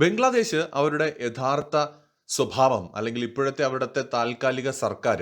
ബംഗ്ലാദേശ് അവരുടെ യഥാർത്ഥ സ്വഭാവം അല്ലെങ്കിൽ ഇപ്പോഴത്തെ അവിടുത്തെ താൽക്കാലിക സർക്കാർ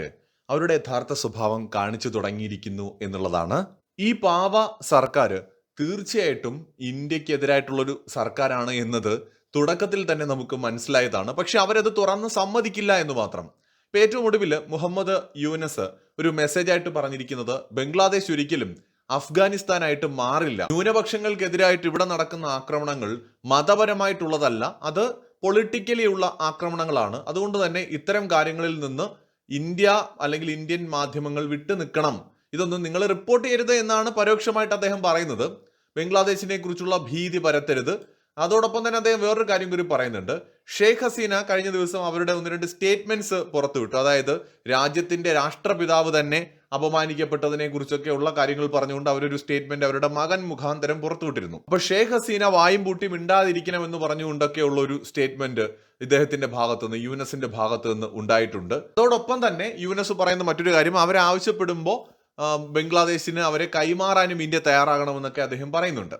അവരുടെ യഥാർത്ഥ സ്വഭാവം കാണിച്ചു തുടങ്ങിയിരിക്കുന്നു എന്നുള്ളതാണ്. ഈ പാവ സർക്കാർ തീർച്ചയായിട്ടും ഇന്ത്യക്കെതിരായിട്ടുള്ളൊരു സർക്കാരാണ് എന്നത് തുടക്കത്തിൽ തന്നെ നമുക്ക് മനസ്സിലായതാണ്. പക്ഷെ അവരത് തുറന്ന് സമ്മതിക്കില്ല എന്ന് മാത്രം. ഇപ്പം ഏറ്റവും ഒടുവിൽ മുഹമ്മദ് യൂനസ് ഒരു മെസ്സേജായിട്ട് പറഞ്ഞിരിക്കുന്നത് ബംഗ്ലാദേശ് ഒരിക്കലും അഫ്ഗാനിസ്ഥാനായിട്ട് മാറില്ല. ന്യൂനപക്ഷങ്ങൾക്കെതിരായിട്ട് ഇവിടെ നടക്കുന്ന ആക്രമണങ്ങൾ മതപരമായിട്ടുള്ളതല്ല അത് പൊളിറ്റിക്കലി ഉള്ള ആക്രമണങ്ങളാണ്. അതുകൊണ്ട് തന്നെ ഇത്തരം കാര്യങ്ങളിൽ നിന്ന് ഇന്ത്യ അല്ലെങ്കിൽ ഇന്ത്യൻ മാധ്യമങ്ങൾ വിട്ടു നിൽക്കണം. ഇതൊന്നും നിങ്ങൾ റിപ്പോർട്ട് ചെയ്യരുത് എന്നാണ് പരോക്ഷമായിട്ട് അദ്ദേഹം പറയുന്നത്. ബംഗ്ലാദേശിനെ കുറിച്ചുള്ള ഭീതി പരത്തരുത്. അതോടൊപ്പം തന്നെ അദ്ദേഹം വേറൊരു കാര്യം കൂടി പറയുന്നുണ്ട്. ഷെയ്ഖ് ഹസീന കഴിഞ്ഞ ദിവസം അവരുടെ ഒന്ന് രണ്ട് സ്റ്റേറ്റ്മെന്റ്സ് പുറത്തുവിട്ടു. അതായത് രാജ്യത്തിന്റെ രാഷ്ട്രപിതാവ് തന്നെ അപമാനിക്കപ്പെട്ടതിനെ കുറിച്ചൊക്കെ ഉള്ള കാര്യങ്ങൾ പറഞ്ഞുകൊണ്ട് അവരൊരു സ്റ്റേറ്റ്മെന്റ് അവരുടെ മകൻ മുഖാന്തരം പുറത്തുവിട്ടിരുന്നു. അപ്പൊ ഷേഖ് ഹസീന വായും പൂട്ടി മിണ്ടാതിരിക്കണമെന്ന് പറഞ്ഞുകൊണ്ടൊക്കെ ഉള്ള ഒരു സ്റ്റേറ്റ്മെന്റ് ഇദ്ദേഹത്തിന്റെ ഭാഗത്തു നിന്ന് യുനസിന്റെ ഭാഗത്തു നിന്ന് ഉണ്ടായിട്ടുണ്ട്. അതോടൊപ്പം തന്നെ യുനസ് പറയുന്ന മറ്റൊരു കാര്യം അവരെ ആവശ്യപ്പെടുമ്പോൾ ബംഗ്ലാദേശിന് അവരെ കൈമാറാനും ഇന്ത്യ തയ്യാറാകണമെന്നൊക്കെ അദ്ദേഹം പറയുന്നുണ്ട്.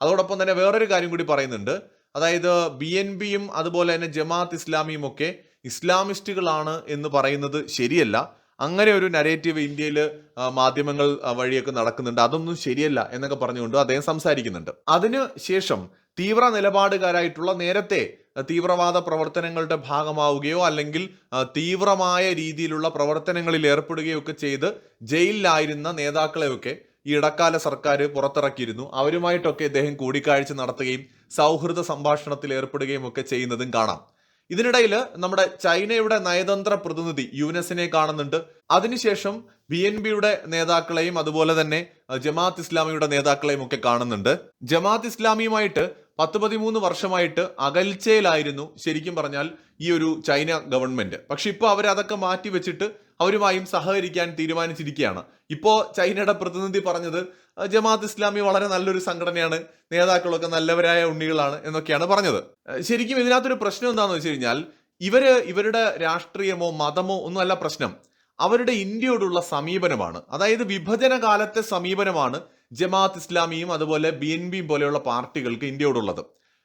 അതോടൊപ്പം തന്നെ വേറൊരു കാര്യം കൂടി പറയുന്നുണ്ട്. അതായത് ബി എൻ പിയും അതുപോലെ തന്നെ ജമാഅത്ത് ഇസ്ലാമിയും ഒക്കെ ഇസ്ലാമിസ്റ്റുകളാണ് എന്ന് പറയുന്നത് ശരിയല്ല. അങ്ങനെ ഒരു നരേറ്റീവ് ഇന്ത്യയിൽ മാധ്യമങ്ങൾ വഴിയൊക്കെ നടക്കുന്നുണ്ട്. അതൊന്നും ശരിയല്ല എന്നൊക്കെ പറഞ്ഞുകൊണ്ട് അദ്ദേഹം സംസാരിക്കുന്നുണ്ട്. അതിന് ശേഷം തീവ്ര നിലപാടുകാരായിട്ടുള്ള നേരത്തെ തീവ്രവാദ പ്രവർത്തനങ്ങളുടെ ഭാഗമാവുകയോ അല്ലെങ്കിൽ തീവ്രമായ രീതിയിലുള്ള പ്രവർത്തനങ്ങളിൽ ഏർപ്പെടുകയോ ഒക്കെ ചെയ്ത് ജയിലിലായിരുന്ന നേതാക്കളെയൊക്കെ ഈ ഇടക്കാല സർക്കാർ പുറത്തിറക്കിയിരുന്നു. അവരുമായിട്ടൊക്കെ ഇദ്ദേഹം കൂടിക്കാഴ്ച നടത്തുകയും സൗഹൃദ സംഭാഷണത്തിൽ ഏർപ്പെടുകയും ഒക്കെ ചെയ്യുന്നതും കാണാം. ഇതിനിടയിൽ നമ്മുടെ ചൈനയുടെ നയതന്ത്ര പ്രതിനിധി യുനെസിനെ കാണുന്നുണ്ട്. അതിനുശേഷം ബി എൻ ബിയുടെ നേതാക്കളെയും അതുപോലെ തന്നെ ജമാഅത്ത് ഇസ്ലാമിയുടെ നേതാക്കളെയും ഒക്കെ കാണുന്നുണ്ട്. ജമാഅത്ത് ഇസ്ലാമിയുമായിട്ട് പത്ത് പതിമൂന്ന് വർഷമായിട്ട് അകൽച്ചയിലായിരുന്നു ശരിക്കും പറഞ്ഞാൽ ഈ ഒരു ചൈന ഗവൺമെന്റ്. പക്ഷെ ഇപ്പോൾ അവർ അതൊക്കെ മാറ്റി വെച്ചിട്ട് അവരുമായും സഹകരിക്കാൻ തീരുമാനിച്ചിരിക്കുകയാണ്. ഇപ്പോൾ ചൈനയുടെ പ്രതിനിധി പറഞ്ഞത് ജമാഅത്ത് ഇസ്ലാമി വളരെ നല്ലൊരു സംഘടനയാണ്. നേതാക്കളൊക്കെ നല്ലവരായ ഉണ്ണികളാണ് എന്നൊക്കെയാണ് പറഞ്ഞത്. ശരിക്കും ഇതിനകത്തൊരു പ്രശ്നം എന്താണെന്ന് വെച്ച് കഴിഞ്ഞാൽ ഇവർ ഇവരുടെ രാഷ്ട്രീയമോ മതമോ ഒന്നുമല്ല പ്രശ്നം. അവരുടെ ഇന്ത്യയോടുള്ള സമീപനമാണ്. അതായത് വിഭജന കാലത്തെ സമീപനമാണ് ജമാഅത്ത് ഇസ്ലാമിയും അതുപോലെ ബി എൻ ബിയും പോലെയുള്ള പാർട്ടികൾക്ക് ഇന്ത്യയോടുള്ളത്.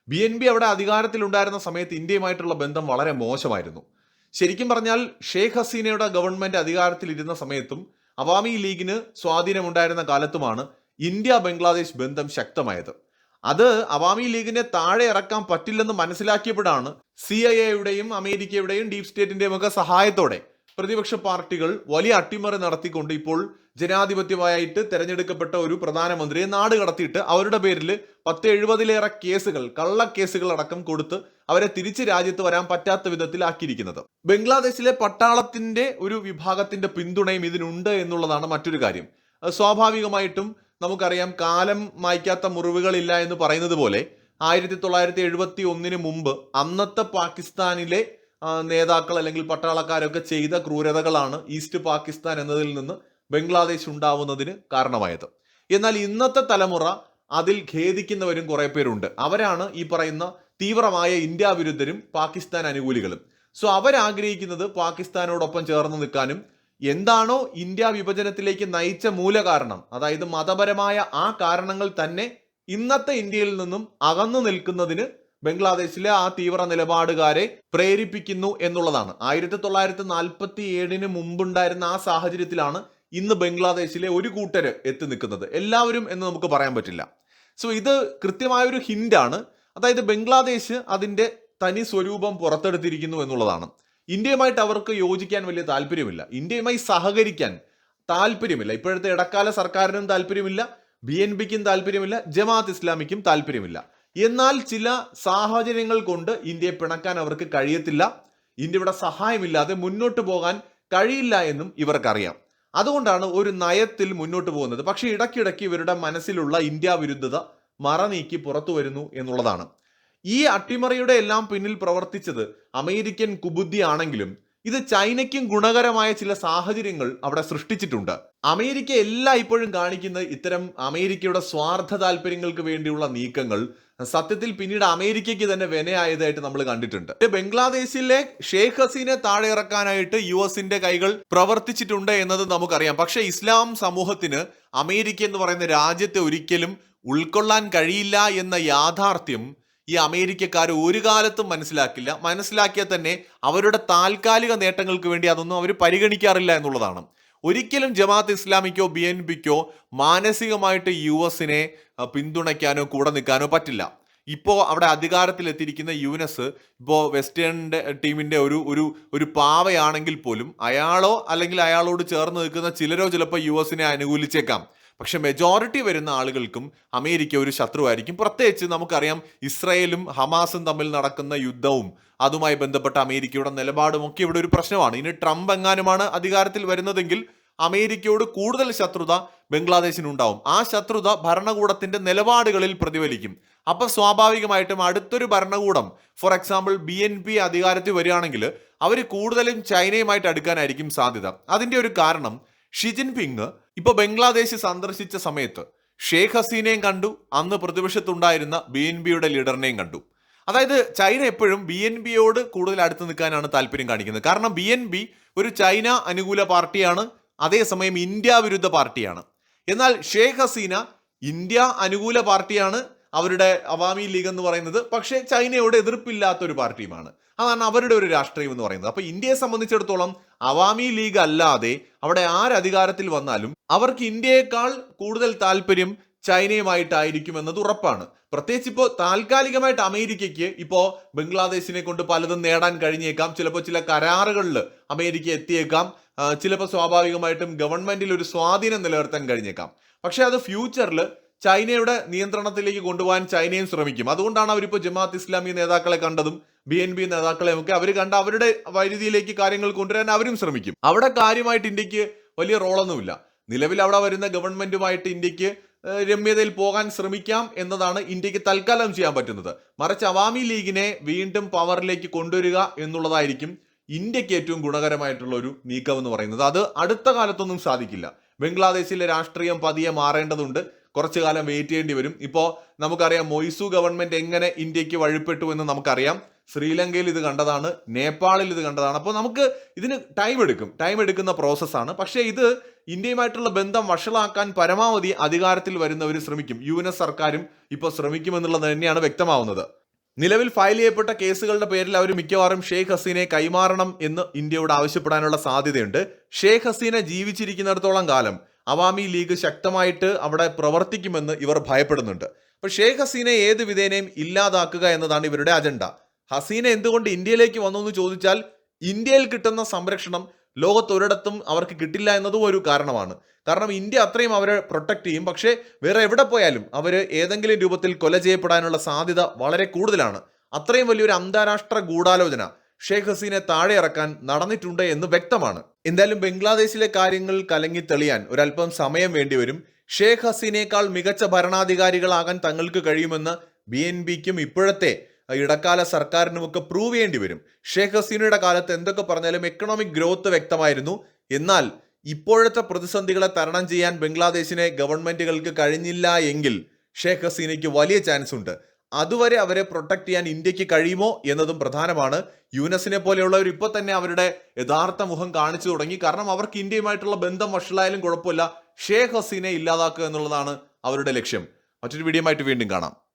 ബി എൻ ബി അവിടെ അധികാരത്തിലുണ്ടായിരുന്ന സമയത്ത് ഇന്ത്യയുമായിട്ടുള്ള ബന്ധം വളരെ മോശമായിരുന്നു. ശരിക്കും പറഞ്ഞാൽ ഷെയ്ഖ് ഹസീനയുടെ ഗവൺമെന്റ് അധികാരത്തിലിരുന്ന സമയത്തും അവാമി ലീഗിന് സ്വാധീനമുണ്ടായിരുന്ന കാലത്തുമാണ് ഇന്ത്യ ബംഗ്ലാദേശ് ബന്ധം ശക്തമായത്. അത് അവാമി ലീഗിനെ താഴെ ഇറക്കാൻ പറ്റില്ലെന്ന് മനസ്സിലാക്കിയപ്പോഴാണ് സി ഐ എയുടെയും അമേരിക്കയുടെയും ഡീപ് സ്റ്റേറ്റിന്റെയും ഒക്കെ സഹായത്തോടെ പ്രതിപക്ഷ പാർട്ടികൾ വലിയ അട്ടിമറി നടത്തിക്കൊണ്ട് ഇപ്പോൾ ജനാധിപത്യമായിട്ട് തെരഞ്ഞെടുക്കപ്പെട്ട ഒരു പ്രധാനമന്ത്രിയെ നാട് കടത്തിയിട്ട് അവരുടെ പേരിൽ പത്ത് എഴുപതിലേറെ കേസുകൾ കള്ളക്കേസുകൾ അടക്കം കൊടുത്ത് അവരെ തിരിച്ച് രാജ്യത്ത് വരാൻ പറ്റാത്ത വിധത്തിലാക്കിയിരിക്കുന്നത് ബംഗ്ലാദേശിലെ പട്ടാളത്തിന്റെ ഒരു വിഭാഗത്തിന്റെ പിന്തുണയും ഇതിനുണ്ട് എന്നുള്ളതാണ് മറ്റൊരു കാര്യം. സ്വാഭാവികമായിട്ടും നമുക്കറിയാം കാലം മായ്ക്കാത്ത മുറിവുകളില്ല എന്ന് പറയുന്നത് പോലെ ആയിരത്തി തൊള്ളായിരത്തി എഴുപത്തി ഒന്നിന് മുമ്പ് അന്നത്തെ പാകിസ്ഥാനിലെ നേതാക്കൾ അല്ലെങ്കിൽ പട്ടാളക്കാരൊക്കെ ചെയ്ത ക്രൂരതകളാണ് ഈസ്റ്റ് പാകിസ്ഥാൻ എന്നതിൽ നിന്ന് ബംഗ്ലാദേശ് ഉണ്ടാവുന്നതിന് കാരണമായത്. എന്നാൽ ഇന്നത്തെ തലമുറ അതിൽ ഖേദിക്കുന്നവരും കുറെ പേരുണ്ട്. അവരാണ് ഈ പറയുന്ന തീവ്രമായ ഇന്ത്യ വിരുദ്ധരും പാകിസ്ഥാൻ അനുകൂലികളും. സോ അവരാഗ്രഹിക്കുന്നത് പാകിസ്ഥാനോടൊപ്പം ചേർന്ന് നിൽക്കാനും എന്താണോ ഇന്ത്യ വിഭജനത്തിലേക്ക് നയിച്ച മൂലകാരണം. അതായത് മതപരമായ ആ കാരണങ്ങൾ തന്നെ ഇന്നത്തെ ഇന്ത്യയിൽ നിന്നും അകന്നു നിൽക്കുന്നതിന് ബംഗ്ലാദേശിലെ ആ തീവ്ര നിലപാടുകാരെ പ്രേരിപ്പിക്കുന്നു എന്നുള്ളതാണ്. ആയിരത്തി തൊള്ളായിരത്തി നാൽപ്പത്തി ഏഴിന് മുമ്പുണ്ടായിരുന്ന ആ സാഹചര്യത്തിലാണ് ഇന്ന് ബംഗ്ലാദേശിലെ ഒരു കൂട്ടര് എത്തി നിൽക്കുന്നത്. എല്ലാവരും എന്ന് നമുക്ക് പറയാൻ പറ്റില്ല. സോ ഇത് കൃത്യമായൊരു ഒരു ഹിന്റാണ്. അതായത് ബംഗ്ലാദേശ് അതിന്റെ തനി സ്വരൂപം പുറത്തെടുത്തിരിക്കുന്നു എന്നുള്ളതാണ്. ഇന്ത്യയുമായിട്ട് അവർക്ക് യോജിക്കാൻ വലിയ താല്പര്യമില്ല. ഇന്ത്യയുമായി സഹകരിക്കാൻ താല്പര്യമില്ല. ഇപ്പോഴത്തെ ഇടക്കാല സർക്കാരിനും താല്പര്യമില്ല. ബി എൻ പിക്കും താല്പര്യമില്ല. ജമാഅത്ത് ഇസ്ലാമിക്കും താല്പര്യമില്ല. എന്നാൽ ചില സാഹചര്യങ്ങൾ കൊണ്ട് ഇന്ത്യയെ പിണക്കാൻ അവർക്ക് കഴിയത്തില്ല. ഇന്ത്യയുടെ സഹായമില്ലാതെ മുന്നോട്ട് പോകാൻ കഴിയില്ല എന്നും ഇവർക്കറിയാം. അതുകൊണ്ടാണ് ഒരു നയത്തിൽ മുന്നോട്ട് പോകുന്നത്. പക്ഷേ ഇടയ്ക്കിടയ്ക്ക് ഇവരുടെ മനസ്സിലുള്ള ഇന്ത്യ വിരുദ്ധത മറനീക്കി പുറത്തു വരുന്നു എന്നുള്ളതാണ്. ഈ അട്ടിമറിയുടെ എല്ലാം പിന്നിൽ പ്രവർത്തിച്ചത് അമേരിക്കൻ കുബുദ്ധി ആണെങ്കിലും ഇത് ചൈനയ്ക്കും ഗുണകരമായ ചില സാഹചര്യങ്ങൾ അവിടെ സൃഷ്ടിച്ചിട്ടുണ്ട്. അമേരിക്ക എല്ലാ ഇപ്പോഴും കാണിക്കുന്നത് ഇത്തരം അമേരിക്കയുടെ സ്വാർത്ഥ താല്പര്യങ്ങൾക്ക് വേണ്ടിയുള്ള നീക്കങ്ങൾ സത്യത്തിൽ പിന്നീട് അമേരിക്കയ്ക്ക് തന്നെ വിനയായതായിട്ട് നമ്മൾ കണ്ടിട്ടുണ്ട്. ബംഗ്ലാദേശിലെ ഷെയ്ഖ് ഹസീനെ താഴെ ഇറക്കാനായിട്ട് യു എസിന്റെ കൈകൾ പ്രവർത്തിച്ചിട്ടുണ്ട് എന്നത് നമുക്കറിയാം. പക്ഷേ ഇസ്ലാം സമൂഹത്തിന് അമേരിക്ക എന്ന് പറയുന്ന രാജ്യത്തെ ഒരിക്കലും ഉൾക്കൊള്ളാൻ കഴിയില്ല എന്ന യാഥാർത്ഥ്യം ഈ അമേരിക്കക്കാർ ഒരു കാലത്തും മനസ്സിലാക്കില്ല. മനസ്സിലാക്കിയാൽ തന്നെ അവരുടെ താൽക്കാലിക നേട്ടങ്ങൾക്ക് വേണ്ടി അതൊന്നും അവർ പരിഗണിക്കാറില്ല എന്നുള്ളതാണ്. ഒരിക്കലും ജമാഅത്ത് ഇസ്ലാമിക്കോ ബി എൻ പിക്കോ മാനസികമായിട്ട് യു എസിനെ പിന്തുണയ്ക്കാനോ കൂടെ നിൽക്കാനോ പറ്റില്ല. ഇപ്പോൾ അവിടെ അധികാരത്തിലെത്തിയിരിക്കുന്ന യുനെസ് ഇപ്പോൾ വെസ്റ്റേണിന്റെ ടീമിന്റെ ഒരു ഒരു ഒരു പാവയാണെങ്കിൽ പോലും അയാളോ അല്ലെങ്കിൽ അയാളോട് ചേർന്ന് നിൽക്കുന്ന ചിലരോ ചിലപ്പോൾ യു എസിനെ അനുകൂലിച്ചേക്കാം. പക്ഷെ മെജോറിറ്റി വരുന്ന ആളുകൾക്കും അമേരിക്ക ഒരു ശത്രുവായിരിക്കും. പ്രത്യേകിച്ച് നമുക്കറിയാം ഇസ്രയേലും ഹമാസും തമ്മിൽ നടക്കുന്ന യുദ്ധവും അതുമായി ബന്ധപ്പെട്ട അമേരിക്കയുടെ നിലപാടും ഒക്കെ ഇവിടെ ഒരു പ്രശ്നമാണ്. ഇനി ട്രംപ് എങ്ങാനുമാണ് അധികാരത്തിൽ വരുന്നതെങ്കിൽ അമേരിക്കയോട് കൂടുതൽ ശത്രുത ബംഗ്ലാദേശിനുണ്ടാവും. ആ ശത്രുത ഭരണകൂടത്തിന്റെ നിലപാടുകളിൽ പ്രതിഫലിക്കും. അപ്പൊ സ്വാഭാവികമായിട്ടും അടുത്തൊരു ഭരണകൂടം for example B N P അധികാരത്തിൽ വരികയാണെങ്കിൽ അവർ കൂടുതലും ചൈനയുമായിട്ട് അടുക്കാനായിരിക്കും സാധ്യത. അതിന്റെ ഒരു കാരണം ഷി ജിൻപിങ് ഇപ്പൊ ബംഗ്ലാദേശ് സന്ദർശിച്ച സമയത്ത് ഷെയ്ഖ് ഹസീനയും കണ്ടു അന്ന് പ്രതിപക്ഷത്തുണ്ടായിരുന്ന ബി എൻ ബിയുടെ ലീഡറിനെയും കണ്ടു. അതായത് ചൈന എപ്പോഴും ബി എൻ ബിയോട് കൂടുതൽ അടുത്ത് നിൽക്കാനാണ് താല്പര്യം കാണിക്കുന്നത്. കാരണം ബി എൻ ബി ഒരു ചൈന അനുകൂല പാർട്ടിയാണ് അതേസമയം ഇന്ത്യ വിരുദ്ധ പാർട്ടിയാണ്. എന്നാൽ ഷെയ്ഖ് ഹസീന ഇന്ത്യ അനുകൂല പാർട്ടിയാണ് അവരുടെ അവാമി ലീഗ് എന്ന് പറയുന്നത് പക്ഷേ ചൈനയോട് എതിർപ്പില്ലാത്ത ഒരു പാർട്ടിയുമാണ്. അതാണ് അവരുടെ ഒരു രാഷ്ട്രീയം എന്ന് പറയുന്നത്. അപ്പൊ ഇന്ത്യയെ സംബന്ധിച്ചിടത്തോളം അവാമി ലീഗ് അല്ലാതെ അവിടെ ആരധികാരത്തിൽ വന്നാലും അവർക്ക് ഇന്ത്യയേക്കാൾ കൂടുതൽ താല്പര്യം ചൈനയുമായിട്ടായിരിക്കും എന്നത് ഉറപ്പാണ്. പ്രത്യേകിച്ച് ഇപ്പോൾ താൽക്കാലികമായിട്ട് അമേരിക്കയ്ക്ക് ഇപ്പോൾ ബംഗ്ലാദേശിനെ കൊണ്ട് പലതും നേടാൻ കഴിഞ്ഞേക്കാം. ചിലപ്പോൾ ചില കരാറുകളിൽ അമേരിക്ക എത്തിയേക്കാം. ചിലപ്പോൾ സ്വാഭാവികമായിട്ടും ഗവൺമെന്റിൽ ഒരു സ്വാധീനം നിലനിർത്താൻ കഴിഞ്ഞേക്കാം. പക്ഷേ അത് ഫ്യൂച്ചറിൽ ചൈനയുടെ നിയന്ത്രണത്തിലേക്ക് കൊണ്ടുപോകാൻ ചൈനയും ശ്രമിക്കും. അതുകൊണ്ടാണ് അവരിപ്പോൾ ജമാഅത്ത് ഇസ്ലാമി നേതാക്കളെ കണ്ടതും ബി എൻ ബി നേതാക്കളെയും ഒക്കെ അവർ കണ്ട അവരുടെ വൈരുതിയിലേക്ക് കാര്യങ്ങൾ കൊണ്ടുവരാൻ അവരും ശ്രമിക്കും. അവിടെ കാര്യമായിട്ട് ഇന്ത്യയ്ക്ക് വലിയ റോളൊന്നുമില്ല. നിലവിൽ അവിടെ വരുന്ന ഗവൺമെന്റുമായിട്ട് ഇന്ത്യയ്ക്ക് രമ്യതയിൽ പോകാൻ ശ്രമിക്കാം എന്നതാണ് ഇന്ത്യയ്ക്ക് തൽക്കാലം ചെയ്യാൻ പറ്റുന്നത്. മറിച്ച് അവാമി ലീഗിനെ വീണ്ടും പവറിലേക്ക് കൊണ്ടുവരിക എന്നുള്ളതായിരിക്കും ഇന്ത്യയ്ക്ക് ഏറ്റവും ഗുണകരമായിട്ടുള്ള ഒരു നീക്കം എന്ന് പറയുന്നത്. അത് അടുത്ത കാലത്തൊന്നും സാധിക്കില്ല. ബംഗ്ലാദേശിലെ രാഷ്ട്രീയം പതിയെ മാറേണ്ടതുണ്ട്. കുറച്ചു കാലം വെയിറ്റ് ചെയ്യേണ്ടി വരും. ഇപ്പോൾ നമുക്കറിയാം മൊയ്സു ഗവൺമെന്റ് എങ്ങനെ ഇന്ത്യയ്ക്ക് വഴിപ്പെട്ടു എന്ന് നമുക്കറിയാം. ശ്രീലങ്കയിൽ ഇത് കണ്ടതാണ് നേപ്പാളിൽ ഇത് കണ്ടതാണ്. അപ്പോൾ നമുക്ക് ഇതിന് ടൈം എടുക്കും. ടൈം എടുക്കുന്ന പ്രോസസ്സാണ് പക്ഷേ ഇത് ഇന്ത്യയുമായിട്ടുള്ള ബന്ധം വഷളാക്കാൻ പരമാവധി അധികാരത്തിൽ വരുന്നവർ ശ്രമിക്കും. യു എൻ എസ് സർക്കാരും ഇപ്പോൾ ശ്രമിക്കുമെന്നുള്ളത് തന്നെയാണ് വ്യക്തമാവുന്നത്. നിലവിൽ ഫയൽ ചെയ്യപ്പെട്ട കേസുകളുടെ പേരിൽ അവർ മിക്കവാറും ഷെയ്ഖ് ഹസീനെ കൈമാറണം എന്ന് ഇന്ത്യയോട് ആവശ്യപ്പെടാനുള്ള സാധ്യതയുണ്ട്. ഷെയ്ഖ് ഹസീന ജീവിച്ചിരിക്കുന്നിടത്തോളം കാലം അവാമി ലീഗ് ശക്തമായിട്ട് അവിടെ പ്രവർത്തിക്കുമെന്ന് ഇവർ ഭയപ്പെടുന്നുണ്ട്. അപ്പോൾ ഷെയ്ഖ് ഹസീനെ ഏത് വിധേനയും ഇല്ലാതാക്കുക എന്നതാണ് ഇവരുടെ അജണ്ട. ഹസീന എന്തുകൊണ്ട് ഇന്ത്യയിലേക്ക് വന്നു എന്ന് ചോദിച്ചാൽ ഇന്ത്യയിൽ കിട്ടുന്ന സംരക്ഷണം ലോകത്തൊരിടത്തും അവർക്ക് കിട്ടില്ല എന്നതും ഒരു കാരണമാണ്. കാരണം ഇന്ത്യ അത്രയും അവരെ പ്രൊട്ടക്റ്റ് ചെയ്യും. പക്ഷേ വേറെ എവിടെ പോയാലും അവർ ഏതെങ്കിലും രൂപത്തിൽ കൊല ചെയ്യപ്പെടാനുള്ള സാധ്യത വളരെ കൂടുതലാണ്. അത്രയും വലിയൊരു അന്താരാഷ്ട്ര ഗൂഢാലോചന ഷെയ്ഖ് ഹസീനെ താഴെ ഇറക്കാൻ നടന്നിട്ടുണ്ട് എന്ന് വ്യക്തമാണ്. എന്തായാലും ബംഗ്ലാദേശിലെ കാര്യങ്ങൾ കലങ്ങി തെളിയാൻ ഒരല്പം സമയം വേണ്ടിവരും. ഷേഖ് ഹസീനേക്കാൾ മികച്ച ഭരണാധികാരികളാകാൻ തങ്ങൾക്ക് കഴിയുമെന്ന് ബി എൻ ബിക്കും ഇപ്പോഴത്തെ ഇടക്കാല സർക്കാരിനുമൊക്കെ പ്രൂവ് ചെയ്യേണ്ടി വരും. ഷേഖ് ഹസീനയുടെ കാലത്ത് എന്തൊക്കെ പറഞ്ഞാലും എക്കണോമിക് ഗ്രോത്ത് വ്യക്തമായിരുന്നു. എന്നാൽ ഇപ്പോഴത്തെ പ്രതിസന്ധികളെ തരണം ചെയ്യാൻ ബംഗ്ലാദേശിനെ ഗവൺമെന്റുകൾക്ക് കഴിഞ്ഞില്ല എങ്കിൽ ഷേഖ് ഹസീനയ്ക്ക് വലിയ ചാൻസ് ഉണ്ട്. അതുവരെ അവരെ പ്രൊട്ടക്ട് ചെയ്യാൻ ഇന്ത്യയ്ക്ക് കഴിയുമോ എന്നതും പ്രധാനമാണ്. യുനെസിനെ പോലെയുള്ളവർ ഇപ്പോൾ തന്നെ അവരുടെ യഥാർത്ഥ മുഖം കാണിച്ചു തുടങ്ങി. കാരണം അവർക്ക് ഇന്ത്യയുമായിട്ടുള്ള ബന്ധം വഷളായാലും കുഴപ്പമില്ല. ഷേഖ് ഹസീനെ ഇല്ലാതാക്കുക എന്നുള്ളതാണ് അവരുടെ ലക്ഷ്യം. മറ്റൊരു വീഡിയോ വീണ്ടും കാണാം.